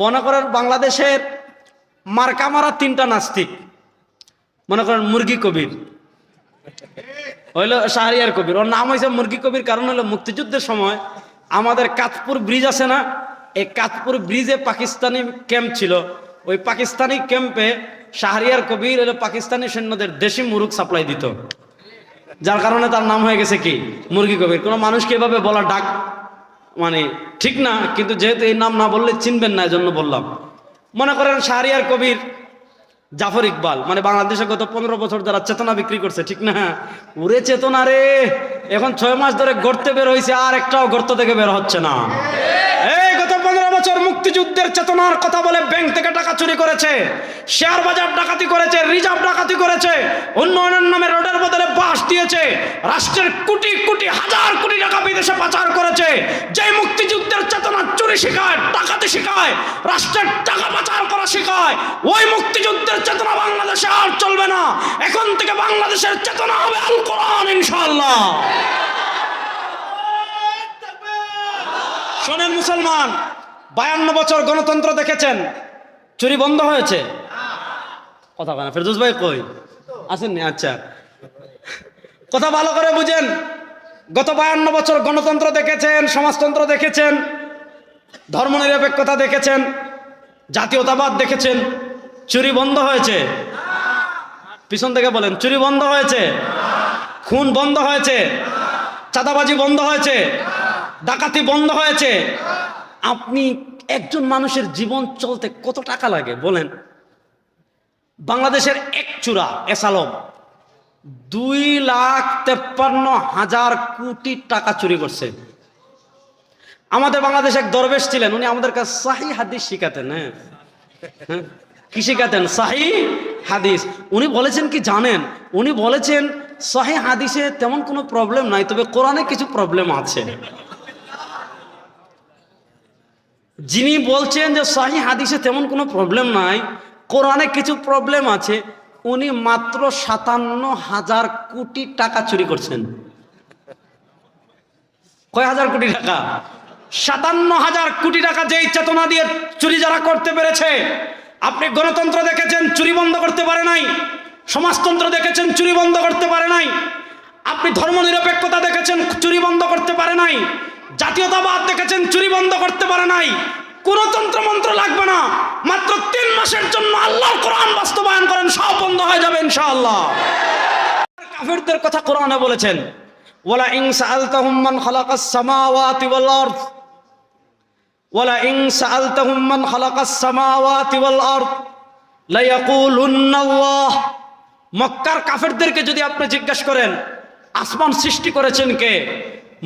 মনে করেন বাংলাদেশের মার্কা মারা তিনটা নাস্তিক। মনে করেন মুরগি কবির। হইল শাহরিয়ার কবির। ওর নাম হয়েছে মুরগি কবির, কারণ হলো মুক্তিযুদ্ধের সময় আমাদের কাতপুর ব্রিজ আছে না? এই কাতপুর ব্রিজে পাকিস্তানি ক্যাম্প ছিল। ওই পাকিস্তানি ক্যাম্পে শাহরিয়ার কবির হলো পাকিস্তানি সৈন্যদের দেশি মুরগ সাপ্লাই দিত। যার কারণে তার নাম হয়ে গেছে কি? মুরগি কবির। কোনো মানুষকে এভাবে বলা ডাক মানে ঠিক না, কিন্তু যেহেতু এই নাম না বললে চিনবেন না, এজন্য বললাম। মনে করেন শাহরিয়ার কবির জাফর ইকবাল মানে বাংলাদেশে গত পনেরো বছর যারা চেতনা বিক্রি করছে, ঠিক না? উরে চেতনা রে, এখন ছয় মাস ধরে গড়তে বের হয়েছে আর একটাও গর্ত থেকে বের হচ্ছে না। বছর মুক্তিযুদ্ধের চেতনার কথা বলে ব্যাংক থেকে টাকা চুরি করেছে, শেয়ার বাজার ডাকাতি করেছে, রিজার্ভ ডাকাতি করেছে, উন্নয়নের নামে রোডের বদলে বাস দিয়েছে, রাষ্ট্রের কোটি কোটি, হাজার কোটি টাকা বিদেশে পাচার করেছে। যে মুক্তিযুদ্ধের চেতনা চুরি শেখায়, ডাকাতি শেখায়, রাষ্ট্রের টাকা পাচার করা শেখায়, ওই মুক্তিযুদ্ধের চেতনা বাংলাদেশে আর চলবে না। এখন থেকে বাংলাদেশের চেতনা হবে আল কোরআন, ইনশাআল্লাহ। শোনেন মুসলমান বায়ান্ন বছর গণতন্ত্র দেখেছেন। চুরি বন্ধ হয়েছে। কথা কেনা ফেরদুস ভাই কই? আসেননি? আচ্ছা। কথা ভালো করে বুঝেন। গত বায়ান্ন বছর গণতন্ত্র দেখেছেন, সমাজতন্ত্র দেখেছেন, ধর্মনিরপেক্ষতা দেখেছেন, জাতীয়তাবাদ দেখেছেন, চুরি বন্ধ হয়েছে। পিছন থেকে বলেন, চুরি বন্ধ হয়েছে। খুন বন্ধ হয়েছে। চাঁদাবাজি বন্ধ হয়েছে। ডাকাতি বন্ধ হয়েছে। আপনি একজন মানুষের জীবন চলতে কত টাকা লাগে, বলেন? বাংলাদেশের এক চূড়া, এসালম। দুই লাখ তেপ্পান্ন হাজার কোটি টাকা চুরি করছে। আমাদের বাংলাদেশ এক দরবেশ ছিলেন, উনি আমাদের কাছে শাহি হাদিস শিখাতেন হ্যাঁ? হ্যাঁ? কি শিখাতেন? শাহি হাদিস। উনি বলেছেন কি জানেন? উনি বলেছেন শাহি হাদিসে তেমন কোনো প্রবলেম নাই, তবে কোরআনে কিছু প্রবলেম আছে। যিনি বলছেন যে শাহি হাদিসে তেমন কোনো প্রবলেম নাই, কোরআনে কিছু প্রবলেম আছে, উনি মাত্র সাতান্ন হাজার কোটি টাকা চুরি করছেন। কয় হাজার কোটি টাকা? সাতান্ন হাজার কোটি টাকা যেই চেতনা দিয়ে চুরি যারা করতে পেরেছে, আপনি গণতন্ত্র দেখেছেন, চুরি বন্ধ করতে পারে নাই, সমাজতন্ত্র দেখেছেন, চুরি বন্ধ করতে পারে নাই, আপনি ধর্মনিরপেক্ষতা দেখেছেন, চুরি বন্ধ করতে পারে নাই জাতীয়তাবাদ দেখেছেন, চুরি বন্ধ করতে পারে নাই। কোন তন্ত্র মন্ত্র লাগবে না। মাত্র তিন মাসের জন্য আল্লাহর কোরআন বাস্তবায়ন করেন, সব বন্ধ হয়ে যাবে ইনশাআল্লাহ। কাফিরদের কথা কোরআনে বলেছেন ওয়ালা ইন সাআলতাহুম মান খালাকাস সামাওয়াতি ওয়াল আরদ। ওয়ালা ইন সাআলতাহুম মান খালাকাস সামাওয়াতি ওয়াল আরদ। লা ইয়াকুলুন্না আল্লাহ মক্কার কাফেরদেরকে যদি আপনি জিজ্ঞাসা করেন, আসমান সৃষ্টি করেছেন কে?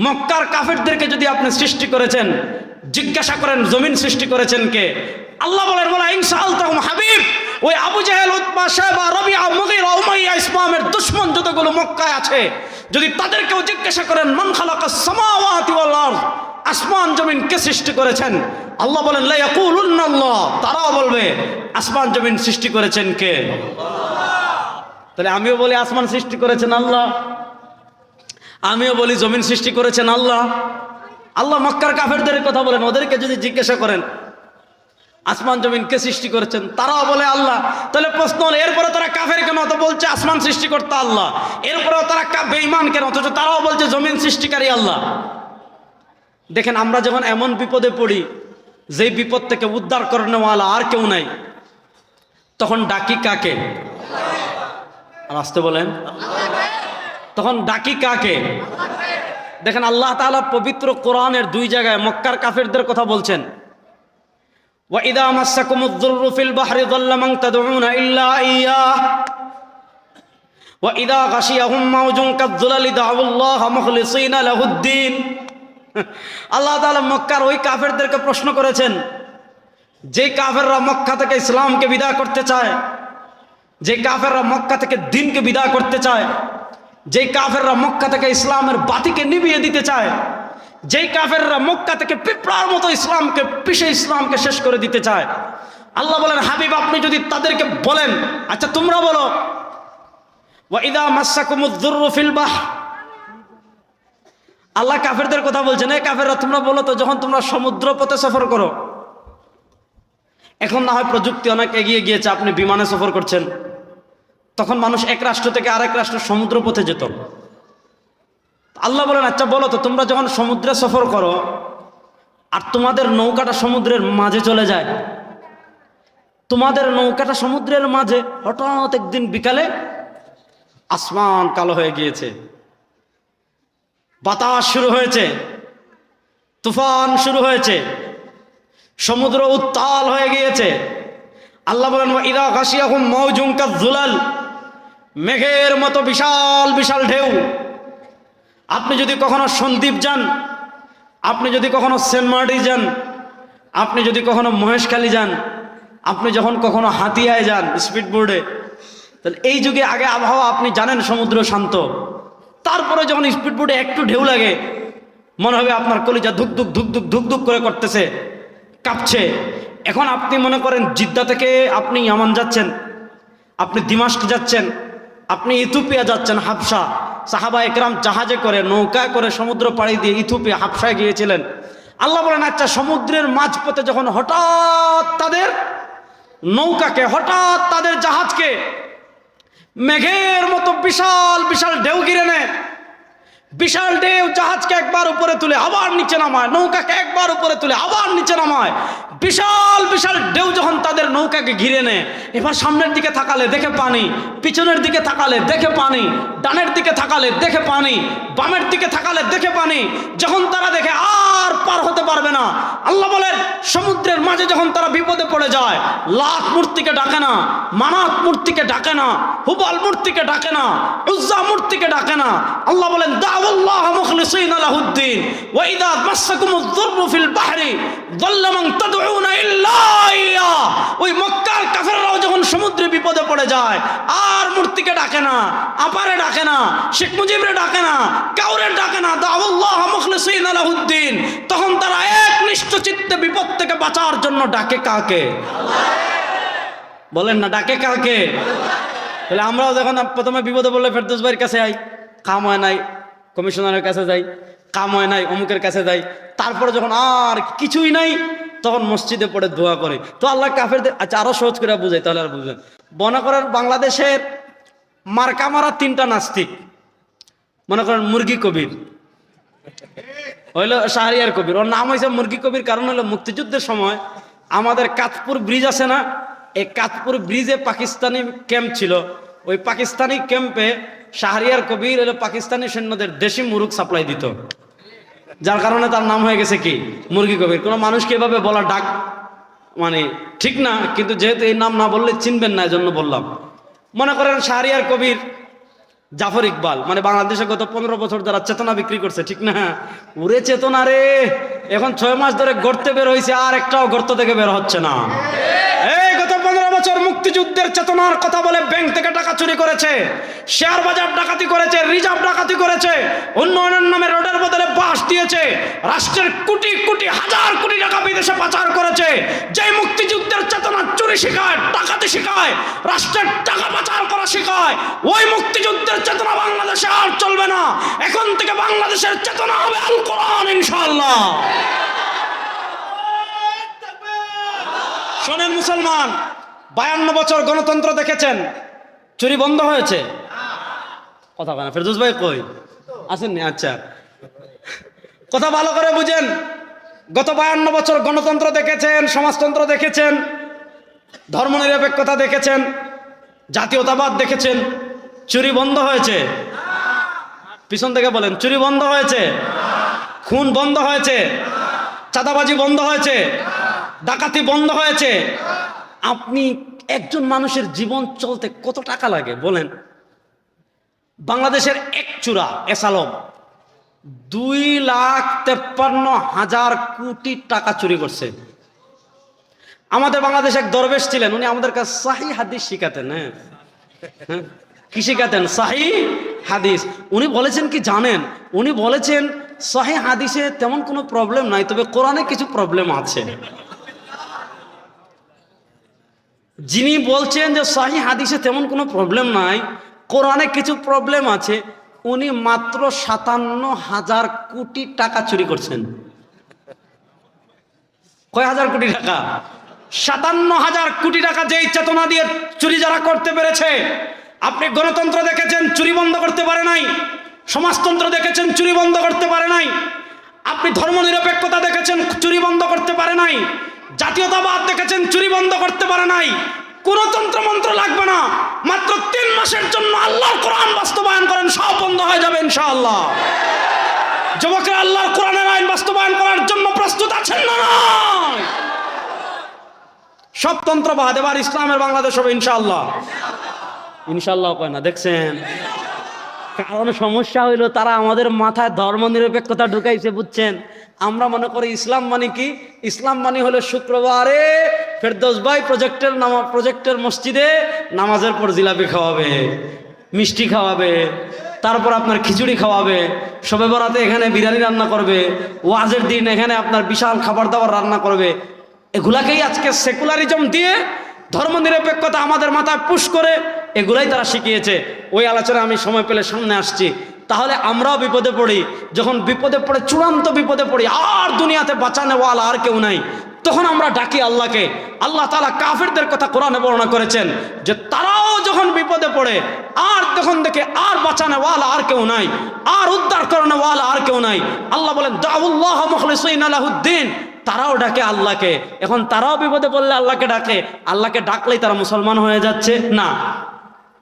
মক্কার কাফেরদেরকে যদি আপনি সৃষ্টি করেছেন, জিজ্ঞাসা করেন, জমিন সৃষ্টি করেছেন কে? আল্লাহ বলেন বলা ইনসা আলতাহুম হাবিব। ওই আবু জাহেল, উতবা সাহেবা রবিআ, মুগিরা, উমাইয়া ইসলামের দুশ্মন যতগুলো মক্কায় আছে, যদি তাদেরকেও জিজ্ঞাসা করেন, মান খালাকাস সামাওয়াতি ওয়াল আসমান, জমিন কে সৃষ্টি করেছেন? আল্লাহ বলেন, লা ইয়াকুলুন্না আল্লাহ তারাও বলবে, আসমান, জমিন সৃষ্টি করেছেন কে? তাহলে আমিও বলি, আসমান সৃষ্টি করেছেন আল্লাহ। আমিও বলি, জমিন সৃষ্টি করেছেন আল্লাহ। আল্লাহ মক্কার কাফেরদের কথা বলেন, ওদেরকে যদি জিজ্ঞাসা করেন, আসমান, জমিন কে সৃষ্টি করেছেন, তারাও বলে আল্লাহ। তাহলে প্রশ্ন হলো, এরপরে তারা কাফের কেন অত বলছে, আসমান সৃষ্টি করতে আল্লাহ। এরপরেও তারা বেঈমান কেন অথচ তারাও বলছে, জমিন সৃষ্টিকারী আল্লাহ। দেখেন, আমরা যখন এমন বিপদে পড়ি, যেই বিপদ থেকে উদ্ধার করে নেওয়ালা আর কেউ নাই, তখন ডাকি কাকে? আর আসতে বলেন তখন ডাকি কাকে দেখেন আল্লাহ তাআলা পবিত্র কোরআনের দুই জায়গায় মক্কার কাফেরদের কথা বলছেন وَإِذَا مَسَّكُمُ الضُّرُّ فِي الْبَحْرِ ضَلَّ مَن تَدْعُونَ إِلَّا إِيَّاهُ وَإِذَا غَشِيَهُم مَّوْجٌ كَالظُّلَلِ دَعَوُا اللَّهَ مُخْلِصِينَ لَهُ الدِّينَ আল্লাহ তাআলা মক্কার ওই কাফেরদেরকে প্রশ্ন করেছেন যে কাফেররা মক্কা থেকে ইসলামকে বিদায় করতে চায় যে কাফেররা মক্কা থেকে দিনকে বিদায় করতে চায় যেই কাফেররা মক্কা থেকে ইসলামের বাতিকে নিভিয়ে দিতে চায়, যেই কাফেররা মক্কা থেকে পিঁপড়ার মতো ইসলামকে, পিষে ইসলামকে শেষ করে দিতে চায়। আল্লাহ বলেন, হাবিব, আপনি যদি তাদেরকে বলেন আচ্ছা তোমরা বলো আল্লাহ কাফেরদের কথা বলছেন এই কাফেররা, তোমরা বলো তো, যখন তোমরা সমুদ্র পথে সফর করো, এখন না হয় প্রযুক্তি অনেক এগিয়ে গিয়েছে, আপনি বিমানে সফর করছেন। তখন মানুষ এক রাষ্ট্র থেকে আরেক রাষ্ট্র সমুদ্র পথে যেত। আল্লাহ বলেন আচ্ছা বলো তো, তোমরা যখন সমুদ্রে সফর করো, আর তোমাদের নৌকাটা সমুদ্রের মাঝে চলে যায়, তোমাদের নৌকাটা সমুদ্রের মাঝে হঠাৎ একদিন বিকালে আসমান কালো হয়ে গিয়েছে, বাতাস শুরু হয়েছে, তুফান শুরু হয়েছে, সমুদ্র উত্তাল হয়ে গিয়েছে। আল্লাহ বলেন ইরা কাশিয়াহুম মৌজুঙ্কা জুলাল মেঘের মতো বিশাল বিশাল ঢেউ। আপনি যদি কখনো সন্দীপ যান, আপনি যদি কখনো সেন্ট যান, আপনি যদি কখনো মহেশখালী যান, আপনি যখন কখনো হাতিয়ায় যান স্পিড বোর্ডে তাহলে এই যুগে আগে আবহাওয়া আপনি জানেন সমুদ্র শান্ত। তারপরে যখন স্পিড বোর্ডে একটু ঢেউ লাগে, মনে হবে আপনার কলিজা ধুক ধুক ধুক ধুক ধুক ধুক করে করতেছে, কাঁপছে। এখন আপনি মনে করেন জিদ্দা থেকে আপনি ইয়ামান যাচ্ছেন, আপনি দিমাস্ক যাচ্ছেন আপনি ইথুপিয়া যাচ্ছেন, হাফসা। সাহাবা একরাম জাহাজে করে নৌকা করে সমুদ্র পাড়ি দিয়ে ইথুপিয়া হাফসায় গিয়েছিলেন। আল্লাহ বলেন আচ্ছা সমুদ্রের মাঝপথে যখন হঠাৎ তাদের নৌকাকে, হঠাৎ তাদের জাহাজকে, মেঘের মতো বিশাল বিশাল ঢেউ গিরে নেয় বিশাল ঢেউ জাহাজকে একবার উপরে তুলে আবার নিচে নামায়, নৌকাকে একবার উপরে তুলে আবার নিচে নামায়। বিশাল বিশাল ঢেউ যখন তাদের নৌকাকে ঘিরে নেয়, এবার সামনের দিকে থাকালে দেখে পানি, পিছনের দিকে থাকালে দেখে পানি, ডানের দিকে থাকালে দেখে পানি, বামের দিকে থাকালে দেখে পানি, যখন তারা দেখে আর পার হতে পারবে না। আল্লাহ বলেন, সমুদ্রের মাঝে যখন তারা বিপদে পড়ে যায় লাখ মূর্তিকে ডাকে না, মানাত মূর্তিকে ডাকে না, হুবাল মূর্তিকে ডাকে না, উজ্জা মূর্তিকে ডাকে না। আল্লাহ বলেন, দাওয়াল্লাহ মুখলিসিন লাহুদ্দিন, ওয়া ইযা মাসসাকুমুয যুররু ফিল বাহরি যাল্লা মান তাদউনা ইল্লা ইয়া। ওই মক্কার কাফেররাও যখন সমুদ্রে বিপদে পড়ে যায়, আর মূর্তিকে ডাকে না, আপারে ডাকে না, শেখ মুজিবরে ডাকে না কাউরে ডাকে না, দাওয়াল্লাহ মুখলিসিন লাহুদ্দিন, তখন তারা একনিষ্ঠ চিত্তে বিপদ থেকে বাঁচার জন্য ডাকে কাকে? বলেন না, ডাকে কাকে? তাহলে আমরাও যখন প্রথমে বিপদে বললে ফেরদৌস ভাইয়ের কাছে আই, কাম হয় নাই, কমিশনারের কাছে যাই, কাম হয় নাই, অমুকের কাছে যাই, তারপরে যখন আর কিছুই নাই, তখন মসজিদে পড়ে দোয়া করে। তো আল্লাহ কাফেরদের আচ্ছা আরও সহজ করে বুঝাই, তাহলে আর বুঝবেন। মনে করেন বাংলাদেশের মার্কা মারা তিনটা নাস্তিক। মনে করেন মুরগি কবির। হইল শাহরিয়ার কবির। ওর নাম হয়েছে মুরগি কবির, কারণ হলো মুক্তিযুদ্ধের সময় আমাদের কাতপুর ব্রিজ আছে না, এই কাতপুর ব্রিজে পাকিস্তানি ক্যাম্প ছিল। ওই পাকিস্তানি ক্যাম্পে শাহরিয়ার কবির হলো পাকিস্তানি সৈন্যদের দেশি মুরগ সাপ্লাই দিত। যার কারণে তার নাম হয়ে গেছে কি? মুরগি কবির। কোনো মানুষকে এভাবে বলা ডাক মানে ঠিক না? কিন্তু যেহেতু এই নাম না বললে চিনবেন না, এজন্য বললাম। মনে করেন শাহরিয়ার কবির জাফর ইকবাল মানে বাংলাদেশে গত পনেরো বছর যারা চেতনা বিক্রি করছে, ঠিক না? উড়ে চেতনা রে! এখন ছয় মাস ধরে গর্তে বের হয়েছে আর একটাও গর্ত থেকে বের হচ্ছে না। বছর মুক্তিযুদ্ধের চেতনার কথা বলে ব্যাংক থেকে টাকা চুরি করেছে, শেয়ার বাজার ডাকাতি করেছে, রিজার্ভ ডাকাতি করেছে, উন্নয়নের নামে রোডের বদলে বাস দিয়েছে, রাষ্ট্রের কোটি কোটি, হাজার কোটি টাকা বিদেশে পাচার করেছে। যে মুক্তিযুদ্ধের চেতনা চুরি শেখায়, ডাকাতি শেখায়, রাষ্ট্রের টাকা পাচার করা শেখায়, ওই মুক্তিযুদ্ধের চেতনা বাংলাদেশে আর চলবে না। এখন থেকে বাংলাদেশের চেতনা হবে আল কোরআন, ইনশাআল্লাহ। শোনেন মুসলমান বায়ান্ন বছর গণতন্ত্র দেখেছেন। চুরি বন্ধ হয়েছে। কথা বলে ফেরদৌস ভাই কই? আসেননি আচ্ছা। কথা ভালো করে বুঝেন। গত বায়ান্ন বছর গণতন্ত্র দেখেছেন, সমাজতন্ত্র দেখেছেন, ধর্মনিরপেক্ষতা দেখেছেন, জাতীয়তাবাদ দেখেছেন, চুরি বন্ধ হয়েছে। পিছন থেকে বলেন, চুরি বন্ধ হয়েছে। খুন বন্ধ হয়েছে। চাঁদাবাজি বন্ধ হয়েছে। ডাকাতি বন্ধ হয়েছে। আপনি একজন মানুষের জীবন চলতে কত টাকা লাগে, বলেন? বাংলাদেশের এক চূড়া, এসালম, দুই লাখ তেপ্পান্ন হাজার কোটি টাকা চুরি করছে। আমাদের বাংলাদেশে এক দরবেশ ছিলেন, উনি আমাদের কাছে শাহি হাদিস শিখাতেন হ্যাঁ? হ্যাঁ? কি শিখাতেন? শাহি হাদিস। উনি বলেছেন কি জানেন? উনি বলেছেন শাহি হাদিসে তেমন কোনো প্রবলেম নাই, তবে কোরআনে কিছু প্রবলেম আছে। যিনি বলছেন যে শাহি হাদিসে তেমন কোনো প্রবলেম নাই, কোরআনে কিছু প্রবলেম আছে, উনি মাত্র সাতান্ন হাজার কোটি টাকা চুরি করছেন। কয় হাজার কোটি টাকা? সাতান্ন হাজার কোটি টাকা যেই চেতনা দিয়ে চুরি যারা করতে পেরেছে, আপনি গণতন্ত্র দেখেছেন, চুরি বন্ধ করতে পারে নাই, সমাজতন্ত্র দেখেছেন, চুরি বন্ধ করতে পারে নাই, আপনি ধর্মনিরপেক্ষতা দেখেছেন, চুরি বন্ধ করতে পারে নাই জাতীয়তাবাদ দেখেছেন, চুরি বন্ধ করতে পারে নাই। কোন তন্ত্রমন্ত্র লাগবে না। মাত্র তিন মাসের জন্য আল্লাহর কোরআন বাস্তবায়ন করেন, সব বন্ধ হয়ে যাবে ইনশাআল্লাহ। যুবকরা, আল্লাহর কোরআনের আইন বাস্তবায়ন করার জন্য প্রস্তুত আছেন না? সব তন্ত্র বাদ এবার ইসলামের বাংলাদেশ হবে ইনশাআল্লাহ। ইনশাআল্লাহ কয় না, দেখছেন? কারণ সমস্যা হইল, তারা আমাদের মাথায় ধর্ম নিরপেক্ষতা ঢুকাইছে, বুঝছেন? আমরা মনে করি ইসলাম মানে কি? ইসলাম মানে হলো শুক্রবারে ফেরদোস ভাই প্রজেক্টের নামা প্রজেক্টের মসজিদে নামাজের পর জিলাপি খাওয়াবে, মিষ্টি খাওয়াবে, তারপর আপনার খিচুড়ি খাওয়াবে সবে বরাতে এখানে বিরিয়ানি রান্না করবে, ওয়াজের দিন এখানে আপনার বিশাল খাবার দাবার রান্না করবে। এগুলাকেই আজকে সেকুলারিজম দিয়ে ধর্মনিরপেক্ষতা আমাদের মাথায় পুশ করে এগুলাই তারা শিখিয়েছে। ওই আলোচনা আমি সময় পেলে সামনে আসছি। তাহলে আমরাও বিপদে পড়ি। যখন বিপদে পড়ে, চূড়ান্ত বিপদে পড়ি, আর দুনিয়াতে বাঁচানোওয়ালা আর কেউ নাই। তখন আমরা ডাকি আল্লাহকে। আল্লাহ তালা কাফেরদের কথা কোরআনে বর্ণনা করেছেন যে, তারাও যখন বিপদে পড়ে, আর তখন দেখে আর বাঁচানোওয়ালা আর কেউ নাই, আর উদ্ধার করানোওয়ালা আর কেউ নাই। আল্লাহ বলেন, দাউল্লাহ মুখলিসিন আলাহুদ্দিন তারাও ডাকে আল্লাহকে। এখন তারাও বিপদে পড়লে আল্লাহকে ডাকে। আল্লাহকে ডাকলেই তারা মুসলমান হয়ে যাচ্ছে। না,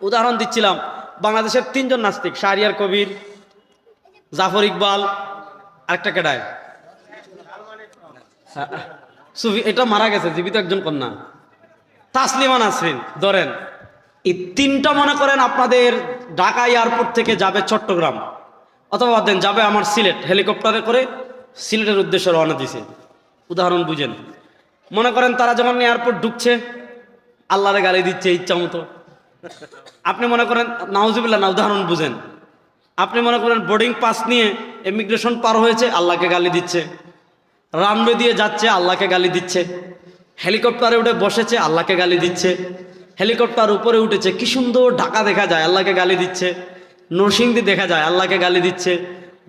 উদাহরণ দিচ্ছিলাম। বাংলাদেশের তিনজন নাস্তিক, শাহরিয়ার কবির, জাফর ইকবাল, আরেকটা কেডায়? সুফি, এটা মারা গেছে, জীবিত একজন কন্যা। তাসলিমা নাসরিন, ধরেন। এই তিনটা মনে করেন আপনাদের ঢাকা এয়ারপোর্ট থেকে যাবে চট্টগ্রাম। অথবা দেন, যাবে আমার সিলেট, হেলিকপ্টারে করে সিলেটের উদ্দেশ্যে রওনা দিছে। উদাহরণ বুঝেন। মনে করেন তারা যখন এয়ারপোর্ট ঢুকছে, আল্লাহরে গালি দিচ্ছে ইচ্ছা মতো। আপনি মনে করেন, নাউজুবিল্লাহ, না, উদাহরণ বুঝেন। আপনি মনে করেন বোর্ডিং পাস নিয়ে ইমিগ্রেশন পার হয়েছে, আল্লাহকে গালি দিচ্ছে। রানওয়ে দিয়ে যাচ্ছে, আল্লাহকে গালি দিচ্ছে। হেলিকপ্টারে উঠে বসেছে, আল্লাহকে গালি দিচ্ছে। হেলিকপ্টার উপরে উঠেছে, কি সুন্দর ঢাকা দেখা যায়, আল্লাহকে গালি দিচ্ছে। নরসিংদী দেখা যায়, আল্লাহকে গালি দিচ্ছে।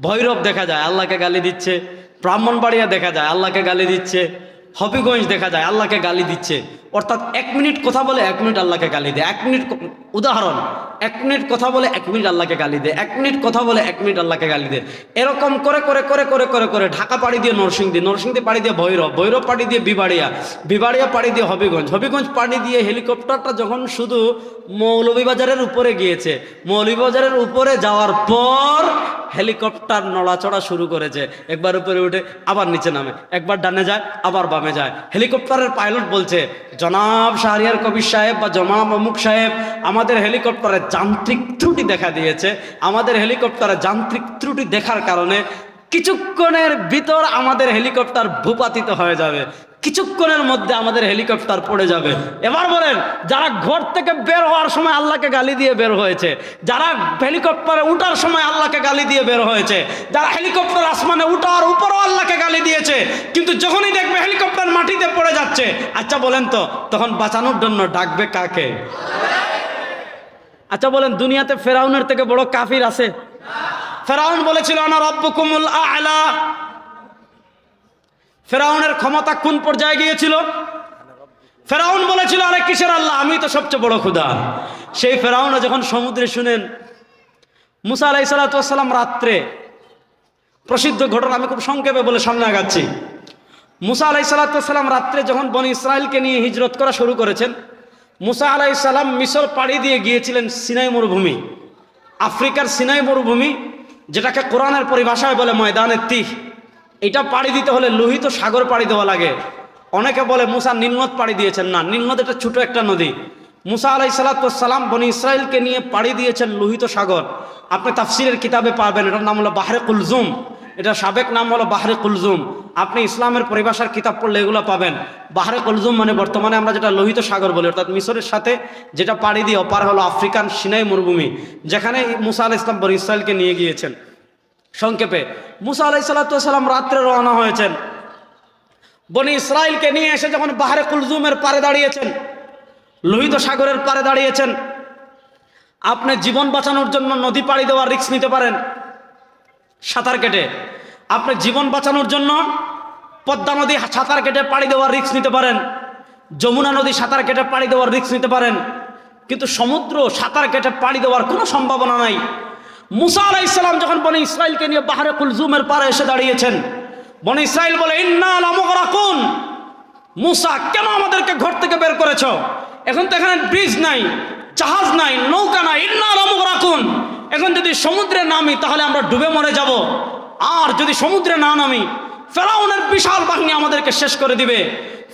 ভৈরব দেখা যায়, আল্লাহকে গালি দিচ্ছে। ব্রাহ্মণবাড়িয়া দেখা যায়, আল্লাহকে গালি দিচ্ছে। হবিগঞ্জ দেখা যায়, আল্লাহকে গালি দিচ্ছে। অর্থাৎ এক মিনিট কথা বলে এক মিনিট আল্লাহকে গালি দেয়। এক মিনিট উদাহরণ, এক মিনিট কথা বলে এক মিনিট আল্লাহকে গালি দেয়। এক মিনিট কথা বলে এক মিনিট আল্লাহকে গালি দেয়। এরকম করে করে করে করে করে করে ঢাকা পাড়ি দিয়ে নরসিংদী নরসিংদী পাড়ি দিয়ে ভৈরব ভৈরব পাড়ি দিয়ে বিবাড়িয়া বিবাড়িয়া পাড়ি দিয়ে হবিগঞ্জ। হবিগঞ্জ পাড়ি দিয়ে হেলিকপ্টারটা যখন শুধু মৌলভীবাজারের উপরে গিয়েছে, মৌলভীবাজারের উপরে যাওয়ার পর হেলিকপ্টার নড়াচড়া শুরু করেছে। একবার উপরে উঠে, আবার নিচে নামে। একবার ডানে যায়, আবার বামে যায়। হেলিকপ্টারের পাইলট বলছে, জনাব শাহরিয়ার কবির সাহেব বা জনাব অমুক সাহেব, আমাদের হেলিকপ্টারে যান্ত্রিক ত্রুটি দেখা দিয়েছে। আমাদের হেলিকপ্টারে যান্ত্রিক ত্রুটি দেখার কারণে কিছুক্ষণের ভিতর আমাদের হেলিকপ্টার ভূপাতিত হয়ে যাবে। কিছুক্ষণের মধ্যে আমাদের হেলিকপ্টার পড়ে যাবে। এবার বলেন, যারা ঘর থেকে বের হওয়ার সময় আল্লাহকে গালি দিয়ে বের হয়েছে, যারা হেলিকপ্টারে উঠার সময় আল্লাহকে গালি দিয়ে বের হয়েছে, যারা হেলিকপ্টার আসমানে উঠার উপরও আল্লাহকে গালি দিয়েছে, কিন্তু যখনই দেখবে হেলিকপ্টার মাটিতে পড়ে যাচ্ছে আচ্ছা বলেন তো, তখন বাঁচানোর জন্য ডাকবে কাকে? আচ্ছা বলেন, দুনিয়াতে ফেরাউনের থেকে বড় কাফির আছে? ফেরাউন বলেছিল, আনা রব্বুকুমুল আলা। ফেরাউনের ক্ষমতা কোন পর্যায়ে গিয়েছিল? ফেরাউন বলেছিল, আরে কিসের আল্লাহ? আমি তো সবচেয়ে বড় ক্ষুধা। সেই ফেরাউন যখন সমুদ্রে শুনেন, মুসা আলাই সালাতাম রাত্রে, প্রসিদ্ধ ঘটনা আমি খুব সংক্ষেপে বলে সামনে আগাচ্ছি। মুসা আলাই সালাতাম রাত্রে যখন বনি ইসরায়েলকে নিয়ে হিজরত করা শুরু করেছেন, মুসা আলাই সালাম মিশর পাড়ি দিয়ে গিয়েছিলেন সিনাই মরুভূমি, আফ্রিকার সিনাই মরুভূমি যেটাকে কোরআনের পরিভাষায় বলে ময়দানের তিহ এটা পাড়ি দিতে হলে লোহিত সাগর পাড়ি দেওয়া লাগে। অনেকে বলে মুসা নিম্নত পাড়ি দিয়েছেন। না নিম্নত এটা ছোট একটা নদী। মুসা আলাই সালাতাম বনি ইসরায়েলকে নিয়ে পাড়ি দিয়েছেন লোহিত সাগর। আপনি তাফসিরের কিতাবে পাবেন। এটার নাম হলো বাহরে কুলজুম। এটা সাবেক নাম হলো বাহরে কুলজুম। আপনি ইসলামের পরিভাষার কিতাব পড়লে এগুলো পাবেন। বাহরে কুলজুম মানে বর্তমানে আমরা যেটা লোহিত সাগর বলি, অর্থাৎ মিশরের সাথে যেটা পাড়ি দিয়ে অপার হলো আফ্রিকান সিনাই মরুভূমি, যেখানে মুসা আল ইসলাম বনি ইসরায়েলকে নিয়ে গিয়েছেন। সংক্ষেপে, মুসা আলাই সাল্লাম রাত্রে রওনা হয়েছেন। বনি ইসরায়েলকে নিয়ে এসে যখন বাহারে কুলজুমের পারে দাঁড়িয়েছেন, লোহিত সাগরের পারে দাঁড়িয়েছেন, আপনি জীবন বাঁচানোর জন্য নদী পাড়ি দেওয়ার রিস্ক নিতে পারেন। সাঁতার কেটে। আপনি জীবন বাঁচানোর জন্য পদ্মা নদী সাঁতার কেটে পাড়ি দেওয়ার রিস্ক নিতে পারেন। যমুনা নদী সাঁতার কেটে পাড়ি দেওয়ার রিস্ক নিতে পারেন। কিন্তু সমুদ্র সাঁতার কেটে পাড়ি দেওয়ার কোনো সম্ভাবনা নাই। মুসা আলাহ ইসলাম যখন বনে ইসরায়েলকে নিয়ে বাহারে কুলজুমের পারে এসে দাঁড়িয়েছেন, বনে ইসরায়েল বলে, ইন্না রাকুন মুসা, কেন আমাদেরকে ঘর থেকে বের করেছ? এখন তো এখানে ব্রিজ নাই, জাহাজ নাই, নৌকা নাই। ইন্না রাকুন এখন যদি সমুদ্রে নামি, তাহলে আমরা ডুবে মরে যাব। আর যদি সমুদ্রে না নামি, ফেরাউনের বিশাল বাহিনী আমাদেরকে শেষ করে দিবে।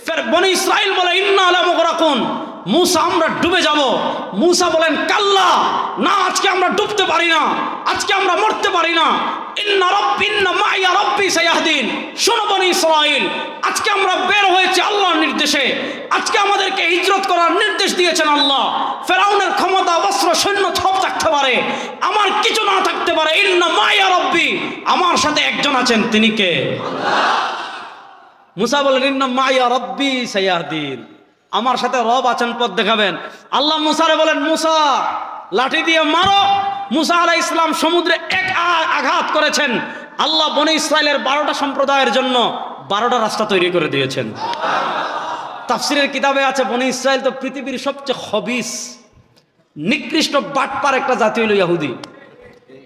ফের বনি ইসরাইল বলে, ইন্না মুসা, আমরা ডুবে যাব। মুসা বলেন, কাল্লা, না, আজকে আমরা ডুবতে পারি না। আজকে আমরা মরতে পারি না। আজকে আমরা বের হয়েছি আল্লাহর নির্দেশে। আজকে আমাদেরকে হিজরত করার নির্দেশ দিয়েছেন আল্লাহ। ফেরাউনের ক্ষমতা অস্ত্র সৈন্য থাকতে পারে, আমার কিছু না থাকতে পারে, ইন্না মাইয়া রব্বি। আমার সাথে একজন আছেন, তিনি কে? মুসা বলেন, ইন্না মাইয়া রব্বি সায়াহদিন আমার সাথে রব আছেন, পথ দেখাবেন। আল্লাহ মুসারে বলেন, মুসা, লাঠি দিয়ে মারো। মুসা আলাহ ইসলাম সমুদ্রে এক আঘাত করেছেন। আল্লাহ বনে ইসরায়েলের বারোটা সম্প্রদায়ের জন্য বারোটা রাস্তা তৈরি করে দিয়েছেন। তাফসিরের কিতাবে আছে, বনে ইসরায়েল তো পৃথিবীর সবচেয়ে হবিস নিকৃষ্ট বাটপার একটা জাতি হইল ইয়াহুদি।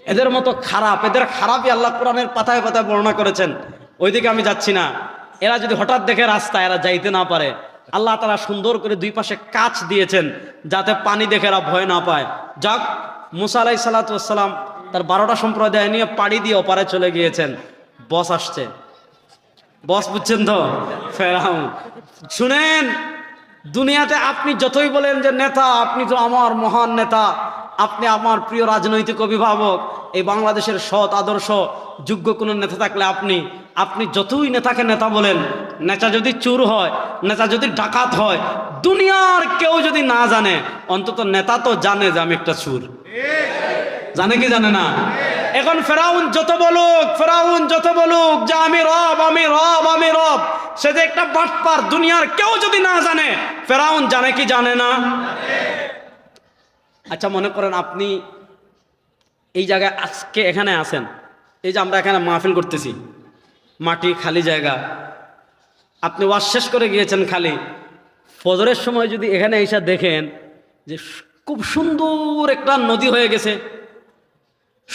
এদের মতো খারাপ, এদের খারাপই আল্লাহ কোরআনের পাতায় পাতায় বর্ণনা করেছেন। ওইদিকে আমি যাচ্ছি না। এরা যদি হঠাৎ দেখে রাস্তা, এরা যাইতে না পারে। আল্লাহ তারা সুন্দর করে দুই পাশে কাচ দিয়েছেন যাতে পানি দেখে এরা ভয় না পায়। যাক, মুসা আলাই সালাতাম তার বারোটা সম্প্রদায় নিয়ে পাড়ি দিয়ে ওপারে চলে গিয়েছেন। বস আসছে। বস বুঝছেন তো? ফেরাউন। শুনেন দুনিয়াতে আপনি যতই বলেন যে নেতা, আপনি তো আমার মহান নেতা, আপনি আমার প্রিয় রাজনৈতিক অভিভাবক, এই বাংলাদেশের সৎ আদর্শ, যোগ্য কোনো নেতা থাকলে আপনি আপনি যতই নেতাকে নেতা বলেন, নেতা যদি চুর হয়, নেতা যদি ডাকাত হয়, দুনিয়ার কেউ যদি না জানে, অন্তত নেতা তো জানে যে আমি একটা চুর। জানে কি জানে না? এখন ফেরাউন যত বলুক, ফেরাউন যত বলুক যে আমি রব আমি রব আমি রব, সে যে একটা বাটপার দুনিয়ার কেউ যদি না জানে, ফেরাউন জানে কি জানে না? আচ্ছা মনে করেন আপনি এই জায়গায় আজকে এখানে আছেন, এই যে আমরা এখানে মাহফিল করতেছি, মাটি খালি জায়গা, আপনি ওয়াশ শেষ করে গিয়েছেন খালি, ফজরের সময় যদি এখানে এসে দেখেন যে খুব সুন্দর একটা নদী হয়ে গেছে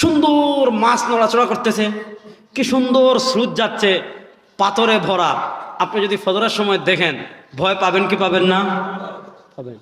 সুন্দর মাছ নড়াচড়া করতেছে, কি সুন্দর স্রোত যাচ্ছে, পাথরে ভরা। আপনি যদি ফজরের সময় দেখেন, ভয় পাবেন কি পাবেন না? পাবেন।